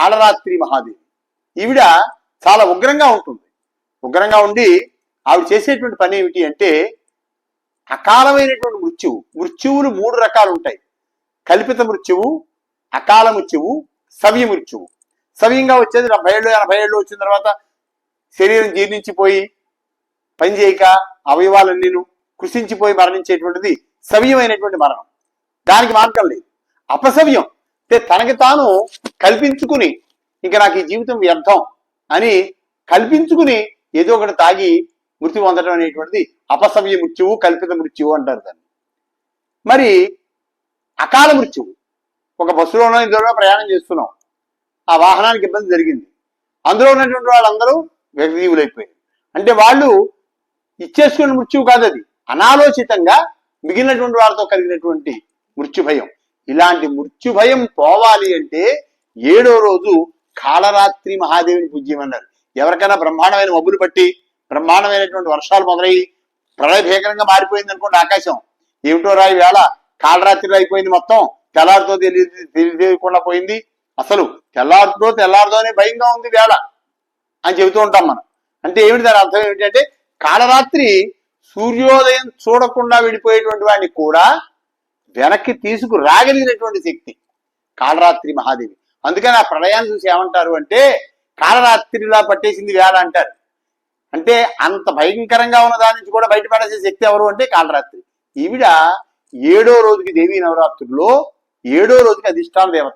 కాళరాత్రి మహాదేవి. ఈవిడ చాలా ఉగ్రంగా ఉంటుంది. ఉగ్రంగా ఉండి ఆవిడ చేసేటువంటి పని ఏమిటి అంటే అకాలమైనటువంటి మృత్యువు మృత్యువులు మూడు రకాలు ఉంటాయి. కల్పిత మృత్యువు అకాల మృత్యువు సవ్య మృత్యువు. సవ్యంగా వచ్చేది డెబ్బై ఏళ్ళు ఎనభై ఏళ్ళు వచ్చిన తర్వాత శరీరం జీర్ణించిపోయి పని చేయక అవయవాలన్నీను కృషించిపోయి మరణించేటువంటిది సవ్యమైనటువంటి మరణం. దానికి మార్గం లేదు. అపసవ్యం అంటే తనకి తాను కల్పించుకుని ఇంకా నాకు ఈ జీవితం వ్యర్థం అని కల్పించుకుని ఏదో ఒకటి తాగి మృతి పొందడం అనేటువంటిది అపసవ్య మృత్యువు కల్పిత మృత్యువు అంటారు దాన్ని. మరి అకాల మృత్యువు. ఒక బస్సులోనో ఇందులో ప్రయాణం చేస్తున్నాం. ఆ వాహనానికి ఇబ్బంది జరిగింది. అందులో ఉన్నటువంటి వాళ్ళందరూ వ్యక్తిజీవులైపోయారు అంటే వాళ్ళు ఇచ్చేసుకున్న మృత్యువు కాదు అది అనాలోచితంగా మిగిలినటువంటి వారితో కలిగినటువంటి మృత్యు భయం ఇలాంటి మృత్యు భయం పోవాలి అంటే ఏడో రోజు కాళరాత్రి మహాదేవిని పూజ్యమన్నారు ఎవరికైనా బ్రహ్మాండమైన మబ్బులు పట్టి బ్రహ్మాండమైనటువంటి వర్షాలు మొదలయ్యి ప్రళయ భీకరంగా మారిపోయింది అనుకోండి ఆకాశం. ఏమిటో రాయి వేళ కాళరాత్రిలో అయిపోయింది మొత్తం తెల్లారితో తెలియదు తెలియకుండా పోయింది. అసలు తెల్లారుతో తెల్లారుతో అనే భయంగా ఉంది వేళ అని చెబుతూ ఉంటాం మనం. అంటే ఏమిటి దాని అర్థం ఏమిటంటే కాళరాత్రి సూర్యోదయం చూడకుండా విడిపోయేటువంటి వాడిని కూడా వెనక్కి తీసుకు రాగలిగినటువంటి శక్తి కాళరాత్రి మహాదేవి. అందుకని ఆ ప్రళయాన్ని చూసి ఏమంటారు అంటే కాళరాత్రిలా పట్టేసింది వేళ అంటారు. అంటే అంత భయంకరంగా ఉన్న దాని నుంచి కూడా బయటపడేసే శక్తి ఎవరు అంటే కాళరాత్రి. ఈవిడ ఏడో రోజుకి దేవీ నవరాత్రుల్లో ఏడో రోజుకి అధిష్టాన దేవత.